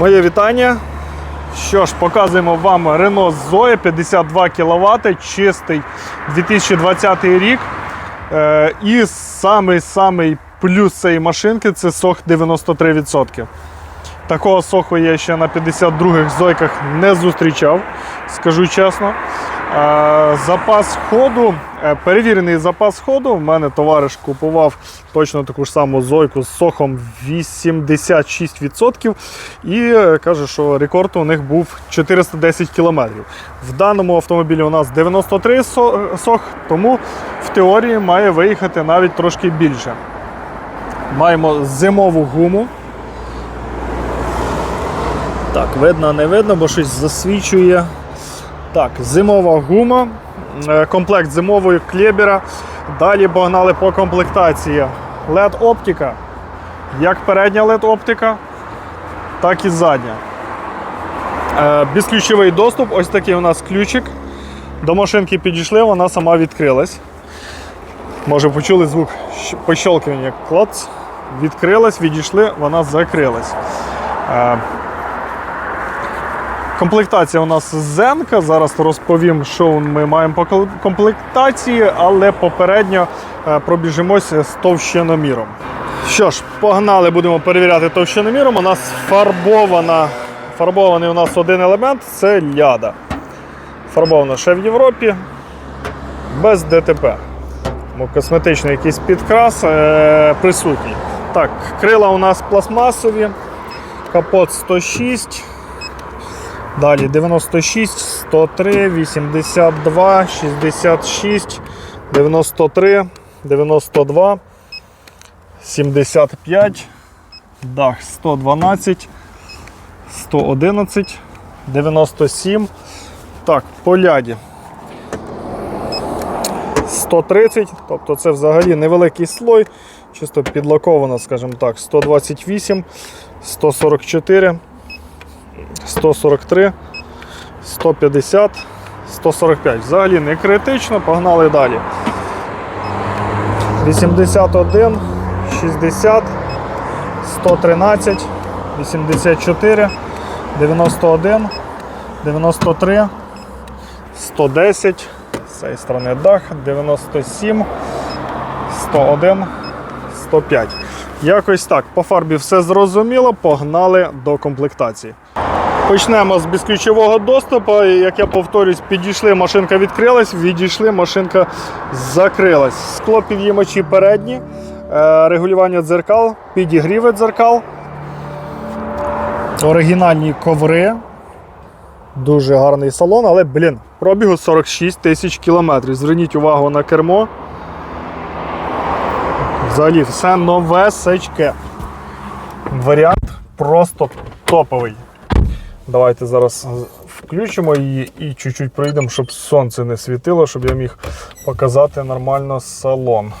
Моє вітання. Що ж, показуємо вам Renault Zoe 52 кВт, чистий 2020 рік. Е, і самий-самий плюс цієї машинки це сох 93%. Такого соху я ще на 52-х зойках не зустрічав, скажу чесно. Запас ходу, е, перевірений запас ходу. В мене товариш купував точно таку ж саму зойку з сохом 86%. І е, каже, що рекорд у них був 410 км. В даному автомобілі у нас 93 сох, тому в теорії має виїхати навіть трошки більше. Маємо зимову гуму. Так, видно, не видно, бо щось засвічує. Так, зимова гума, е, комплект зимової клєбера. Далі погнали по комплектації. LED-оптика. Як передня LED-оптика, так і задня. Е, Безключовий доступ, ось такий у нас ключик. До машинки підійшли, вона сама відкрилась. Може почули звук пощелкування. Клац. Відкрилась, відійшли, вона закрилась. Комплектація у нас зенка. Зараз розповім, що ми маємо по комплектації, але попередньо е, пробіжимося з товщиноміром. Що ж, погнали, будемо перевіряти товщиноміром. У нас фарбована, фарбований у нас один елемент це ляда. Фарбована ще в Європі без ДТП. Косметичний якийсь підкрас е, присутній. Так, крила у нас пластмасові, капот 106. Далі 96, 103, 82, 66, 93, 92, 75, дах 112, 111, 97. Так, по ляді 130, тобто це взагалі невеликий слой, чисто підлаковано, скажімо так, 128, 144. 143, 150, 145. Взагалі не критично, погнали далі. 81, 60, 113, 84, 91, 93, 110, з цієї сторони дах, 97, 101, 105. Якось так. По фарбі все зрозуміло, погнали до комплектації. Почнемо з безключового доступу. Як я повторюсь, підійшли, машинка відкрилась, відійшли, машинка закрилась. Скло підіймачі передні, е, регулювання дзеркал, підігріви дзеркал, оригінальні коври. Дуже гарний салон, але, блін, пробігу 46 тисяч кілометрів. Зверніть увагу на кермо. Взагалі все новесечке. Варіант просто топовий. Давайте зараз включимо її і чуть-чуть пройдемо, щоб сонце не світило, щоб я міг показати нормально салон.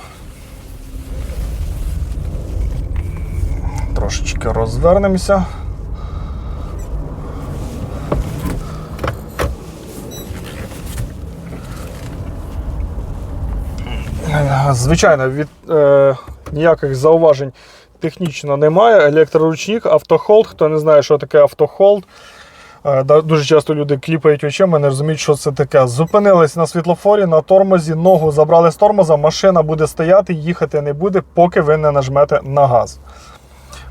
Трошечки розвернемося. Звичайно, від е, ніяких зауважень технічно немає. Електроручник, автохолд. Хто не знає, що таке автохолд. Е, Дуже часто люди кліпають очима, не розуміють, що це таке. Зупинились на світлофорі, на тормозі, ногу забрали з тормоза, машина буде стояти, їхати не буде, поки ви не нажмете на газ.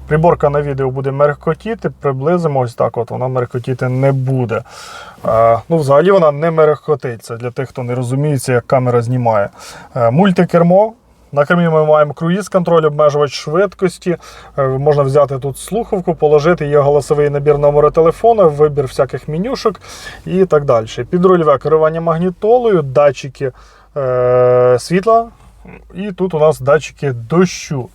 Приборка на відео буде мерехкотіти, приблизимо ось так. От вона мерехкотіти не буде. Е, ну, взагалі вона не мерехкотить. Це для тих, хто не розуміється, як камера знімає. Е, мультикермо. На кермі ми маємо круїз-контроль, обмежувач швидкості. Е, Можна взяти тут слухавку, положити, є голосовий набір номера телефону, вибір всяких менюшок і так далі. Підрульове керування магнітолою, датчики е, світла. І тут у нас датчики дощу.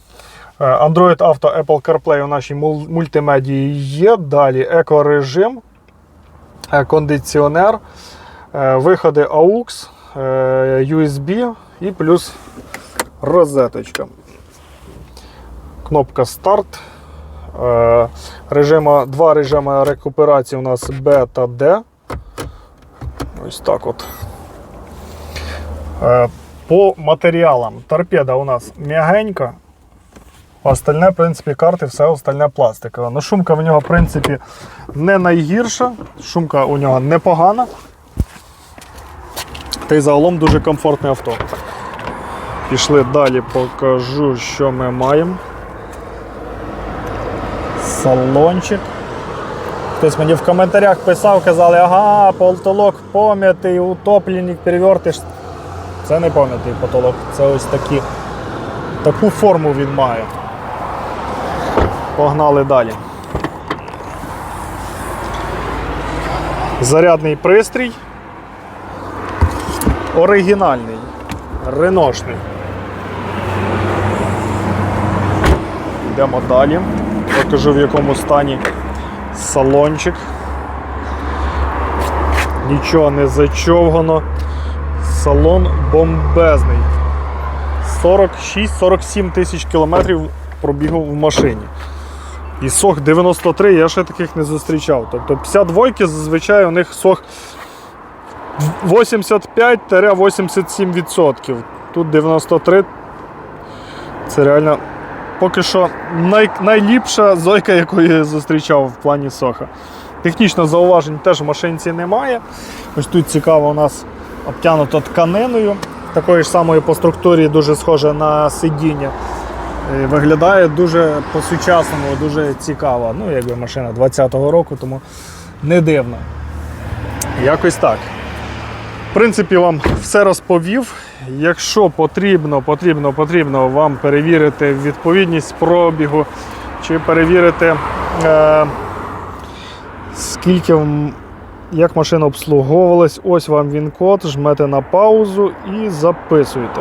Е, Android Auto, Apple CarPlay у нашій мультимедії є. Далі екорежим, кондиціонер, е, виходи AUX, USB і плюс розеточка. Кнопка старт. Е, Режима, два режими рекуперації у нас B та D. Ось так от. Е, По матеріалам торпеда у нас м'ягенька, Остальне, в принципі, карти, все остальне пластикове. Ну, шумка в нього, в принципі, не найгірша. Шумка у нього непогана. Та й загалом дуже комфортне авто. Пішли далі, покажу, що ми маємо. Салончик. Хтось мені в коментарях писав, казали, ага, потолок пом'ятий, утопленник, перевертиш. Це не пом'ятий потолок, це ось такі, таку форму він має. Погнали далі. Зарядний пристрій. Оригінальний, реношний. Йдемо далі. Покажу в якому стані салончик. Нічого не зачовгано. Салон бомбезний. 46-47 тисяч кілометрів пробігу в машині. І сох 93 я ще таких не зустрічав. Тобто 52 зазвичай у них сох 85-87%. Тут 93. Це реально поки що най, найліпша зойка, яку я зустрічав в плані соха. Технічно зауважень теж в машинці немає. Ось тут цікаво у нас обтянуто тканиною. Такої ж самої по структурі, дуже схоже на сидіння. Виглядає дуже по-сучасному, дуже цікаво. Ну, якби машина 20-го року, тому не дивно. Якось так. В принципі, вам все розповів. Якщо потрібно, потрібно, потрібно вам перевірити відповідність пробігу чи перевірити, е, скільки як машина обслуговувалась, ось вам він код, жмете на паузу і записуєте.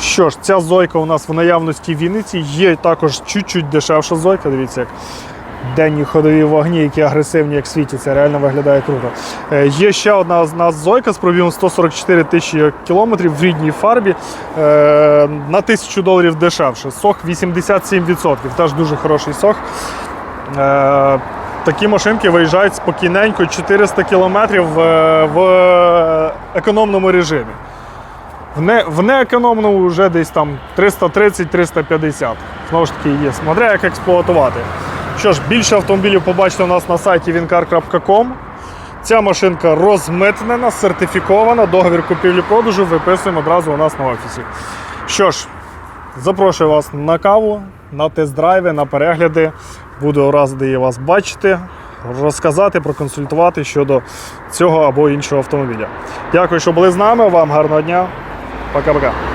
Що ж, ця зойка у нас в наявності в Вінниці. Є також чуть-чуть дешевша зойка. Дивіться, як денні ходові вогні, які агресивні, як світяться, реально виглядає круто. Е, Є ще одна з нас зойка з пробігом 144 тисячі кілометрів в рідній фарбі е, на тисячу доларів дешевше. Сох 87%. Теж дуже хороший сох. Е, Такі машинки виїжджають спокійненько 400 кілометрів е, в економному режимі. В, не, в неекономному вже десь там 330-350. Знову ж таки, є. Смотря як експлуатувати. Що ж, більше автомобілів побачите у нас на сайті wincar.com. Ця машинка розмитнена, сертифікована, договір купівлі-продажу виписуємо одразу у нас на офісі. Що ж, запрошую вас на каву, на тест-драйви, на перегляди. Буду радий вас бачити, розказати, проконсультувати щодо цього або іншого автомобіля. Дякую, що були з нами. Вам гарного дня. Пока-пока.